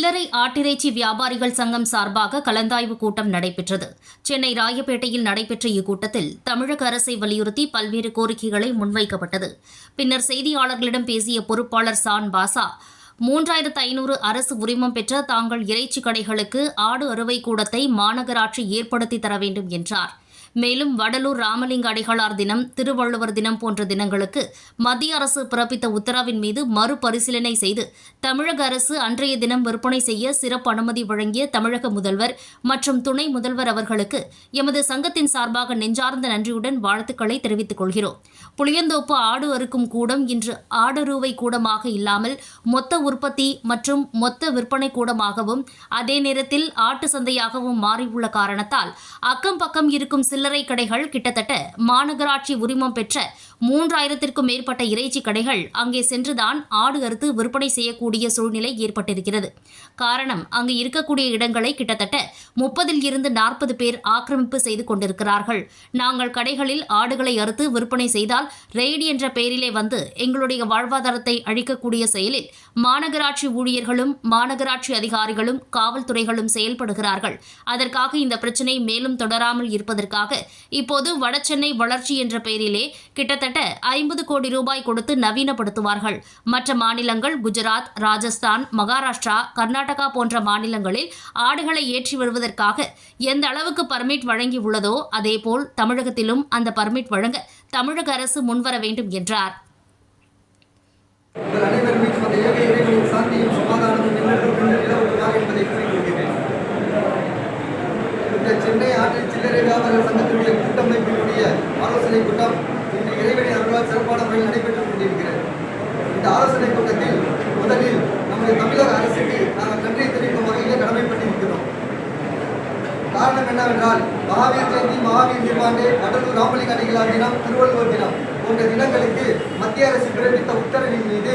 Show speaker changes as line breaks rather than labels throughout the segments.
சில்லறை ஆட்டிறைச்சி வியாபாரிகள் சங்கம் சார்பாக கலந்தாய்வு கூட்டம் நடைபெற்றது. சென்னை ராயப்பேட்டையில் நடைபெற்ற இக்கூட்டத்தில் தமிழக அரசை வலியுறுத்தி பல்வேறு கோரிக்கைகளை முன்வைக்கப்பட்டது. பின்னர் செய்தியாளர்களிடம் பேசிய பொறுப்பாளர் சான் பாசா மூன்றாயிரத்து ஐநூறு அரசு உரிமம் பெற்ற தாங்கள் இறைச்சி கடைகளுக்கு ஆடு அறுவை கூடத்தை மாநகராட்சி ஏற்படுத்தி தர வேண்டும் என்றார். மேலும் வடலூர் ராமலிங்க அடிகளார் தினம் திருவள்ளுவர் தினம் போன்ற தினங்களுக்கு மத்திய அரசு பிறப்பித்த உத்தரவின் மீது மறுபரிசீலனை செய்து தமிழக அரசு அன்றைய தினம் விற்பனை செய்ய சிறப்பு அனுமதி வழங்கிய தமிழக முதல்வர் மற்றும் துணை முதல்வர் அவர்களுக்கு எமது சங்கத்தின் சார்பாக நெஞ்சார்ந்த நன்றியுடன் வாழ்த்துக்களை தெரிவித்துக் கொள்கிறோம். புளியந்தோப்பு ஆடு அறுக்கும் கூடம் இன்று ஆடருவை கூடமாக இல்லாமல் மொத்த உற்பத்தி மற்றும் மொத்த விற்பனை கூடமாகவும் அதே நேரத்தில் ஆட்டு சந்தையாகவும் மாறியுள்ள காரணத்தால் அக்கம் பக்கம் இருக்கும் சில சில்லறை கடைகள் கிட்டத்தட்ட மாநகராட்சி உரிமம் பெற்ற மூன்றாயிரத்திற்கும் மேற்பட்ட இறைச்சி கடைகள் அங்கே சென்றுதான் ஆடு அறுத்து விற்பனை செய்யக்கூடிய சூழ்நிலை ஏற்பட்டிருக்கிறது. காரணம் அங்கு இருக்கக்கூடிய இடங்களை கிட்டத்தட்ட முப்பதில் இருந்து நாற்பது பேர் ஆக்கிரமிப்பு செய்து கொண்டிருக்கிறார்கள். நாங்கள் கடைகளில் ஆடுகளை அறுத்து விற்பனை செய்தால் ரெய்டு என்ற பெயரிலே வந்து எங்களுடைய வாழ்வாதாரத்தை அழிக்கக்கூடிய செயலில் மாநகராட்சி ஊழியர்களும் மாநகராட்சி அதிகாரிகளும் காவல்துறைகளும் செயல்படுகிறார்கள். அதற்காக இந்த பிரச்சினை மேலும் தொடராமல் இருப்பதற்காக இப்போது வடசென்னை வளர்ச்சி என்ற பெயரிலே கிட்டத்தட்ட ஐம்பது கோடி ரூபாய் கொடுத்து நவீனப்படுத்துவார்கள். மற்ற மாநிலங்கள் குஜராத் ராஜஸ்தான் மகாராஷ்டிரா கர்நாடகா போன்ற மாநிலங்களில் ஆடுகளை ஏற்றி வருவதற்காக எந்த அளவுக்கு பர்மிட் வழங்கி உள்ளதோ அதேபோல் தமிழகத்திலும் அந்த பர்மிட் வழங்க தமிழக அரசு முன்வர வேண்டும் என்றார்.
சென்னை ஆற்றில் சில்லறை வியாபார சங்கத்தினுடைய கூட்டமைப்பினுடைய ஆலோசனை கூட்டம் இன்று இறைவனை அருளால் சிறப்பான முறையில் நடைபெற்றுக் கொண்டிருக்கிறது. இந்த ஆலோசனை கூட்டத்தில் முதலில் நம்முடைய தமிழக அரசுக்கு நாங்கள் நன்றி தெரிவிக்கும் வகையில் கடமைப்பட்டிருக்கிறோம். காரணம் என்னவென்றால் மகாவீர் ஜெயந்தி மகாவீர் தீபாண்டே வடலூர் ராமலிங்க அடிகளார் தினம் திருவள்ளுவர் தினம் போன்ற தினங்களுக்கு மத்திய அரசு பிறப்பித்த உத்தரவின் மீது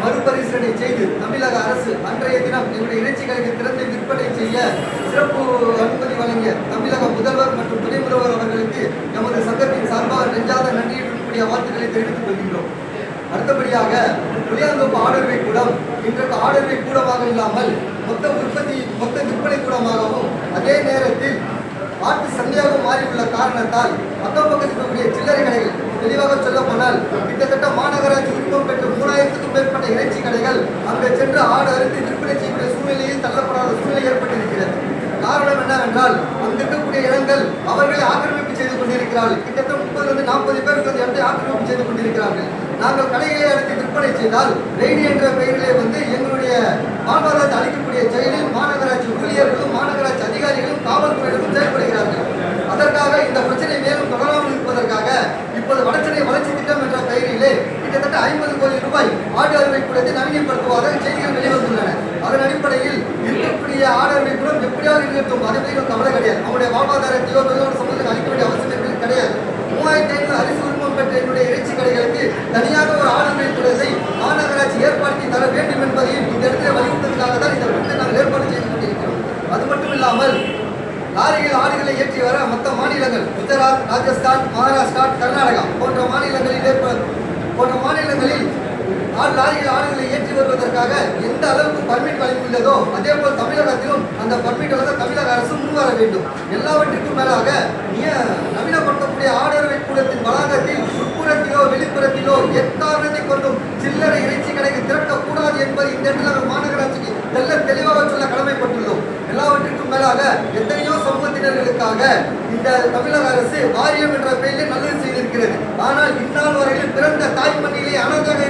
மறுபரிசீலனை செய்து தமிழக அரசு அன்றைய தினம் எங்களுடைய இறைச்சிகளுக்கு திறந்து விற்பனை செய்ய சிறப்பு அனுமதி வழங்கிய தமிழக முதல்வர் மற்றும் துணை முதல்வர் அவர்களுக்கு நமது சங்கத்தின் சார்பாக நெஞ்சாத நன்றியுடன்கூடிய வாழ்த்துக்களை தெரிவித்துக் கொள்கின்றோம். அடுத்தபடியாக புளியாந்தோப்பு ஆடர்வை கூடம் இன்றைக்கு ஆடர்வை கூடமாக இல்லாமல் மொத்த உற்பத்தி மொத்த விற்பனை கூடமாகவும் அதே நேரத்தில் ஆட்டு சந்தையாக மாறியுள்ள காரணத்தால் அக்கம் பக்கத்தில் சில்லறை கடைகள் தெளிவாக சொல்ல போனால் கிட்டத்தட்ட மாநகராட்சி உரிமம் பெற்ற மூணாயிரத்துக்கும் மேற்பட்ட இறைச்சி கடைகள் அங்கே சென்று ஆடு அறுத்து தள்ளப்படாத சூழ்நிலை ஏற்பட்டிருக்கிறது காரணம் என்னவென்றால் அங்கிருக்கக்கூடிய இடங்கள் அவர்களை ஆக்கிரமிப்பு செய்து கொண்டிருக்கிறார்கள். கிட்டத்தட்ட முப்பதுலேருந்து நாற்பது பேருக்கு அந்த இடத்தை ஆக்கிரமிப்பு செய்து கொண்டிருக்கிறார்கள். நாங்கள் கடைகளை அழைத்து விற்பனை செய்தால் ரெய்டு என்ற பெயரிலே வந்து எங்களுடைய வாழ்வாதாரத்தை அளிக்கக்கூடிய செயலில் மாநகராட்சி ஊழியர்களும் மாநகராட்சி அதிகாரிகளும் காவல்துறையினரும் செயல்படுகிறார்கள். அதற்காக இந்த பிரச்சனை மேலும் தொடராமல் இருப்பதற்காக இப்போது வடசென்னை வளர்ச்சி திட்டம் என்ற பெயரிலே கிட்டத்தட்ட ஐம்பது கோடி ரூபாய் ஆடு அறுவை கூடத்தை நவீனப்படுத்துவார்கள் செய்தி அவருடைய ஆடு அறுவை எப்படியாவது இருக்கட்டும் அதை பற்றி கவலை கிடையாது. அவருடைய வாழ்வாதாரத்தையோ தொழிலோட சம்பந்தத்தை அளிக்க வேண்டிய அவசியம் என்பது கிடையாது. மூவாயிரத்தி ஐநூறு அரிசி உரிமம் பெற்ற என்னுடைய இறைச்சி கடைகளுக்கு தனியாக ஒரு ஆடு அறுவை கூடத்தை மாநகராட்சி ஏற்படுத்தி தர வேண்டும் என்பதையும் இந்த இடத்துல வலியுறுத்ததுக்காக தான் இந்த கூட்டத்தை நாங்கள் ஏற்பாடு செய்து கொண்டிருக்கிறோம். அது மட்டும் இல்லாமல் லாரிகள் ஆடுகளை ஏற்றி வர மற்ற மாநிலங்கள் குஜராத் ராஜஸ்தான் மகாராஷ்டிரா கர்நாடகா போன்ற மாநிலங்களில் ஏற்ப போன்ற மாநிலங்களில் ஆறு லாரிகள் ஆடுகளை ஏற்றி வருவதற்காக எந்த அளவுக்கு பர்மிட் வழங்கியுள்ளதோ அதே போல் தமிழகத்திலும் அந்த பர்மிட் வழங்க தமிழக அரசு முன்வர வேண்டும். எல்லாவற்றிற்கும் மேலாக நவீனப்படுத்தக்கூடிய ஆடரவை கூடத்தின் வளாகத்தில் உட்புறத்திலோ வெளிப்புறத்திலோ எக்காரணத்தை கொண்டும் சில்லறை இறைச்சி கடைக்கு திரட்டக்கூடாது என்பது இந்த இடத்தில் மாநகராட்சிக்கு தெல்ல தெளிவாக சொல்ல கடமைப்பட்டுள்ளோம். எல்லாவற்றிற்கும் மேலாக எத்தனையோ சமூகத்தினர்களுக்காக இந்த தமிழக அரசு வாரியம் என்ற பெயரில் நல்லது செய்திருக்கிறது. ஆனால் இந்நாள் வரையில் பிறந்த தாய்மண்ணிலே அனதாக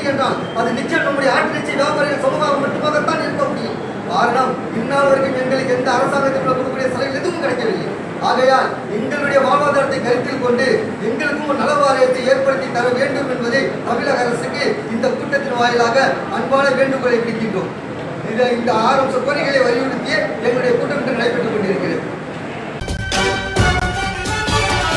சமூகம் என்றால் அது நிச்சயம் நம்முடைய ஆட்டிறைச்சி வியாபாரிகள் சமூகம் மட்டுமாகத்தான் இருக்க முடியும். காரணம் இந்நாள் வரைக்கும் எங்களுக்கு எந்த அரசாங்கத்தில் கொடுக்கக்கூடிய சலுகை எதுவும் கிடைக்கவில்லை. ஆகையால் எங்களுடைய வாழ்வாதாரத்தை கருத்தில் கொண்டு எங்களுக்கும் ஒரு நலவாரியத்தை ஏற்படுத்தி தர வேண்டும் என்பதை தமிழக அரசுக்கு இந்த கூட்டத்தின் வாயிலாக அன்பான வேண்டுகோளை விடுக்கின்றோம். இந்த ஆறு அம்ச கோரிக்கைகளை வலியுறுத்திய எங்களுடைய கூட்டம் நடைபெற்றுக் கொண்டிருக்கிறது.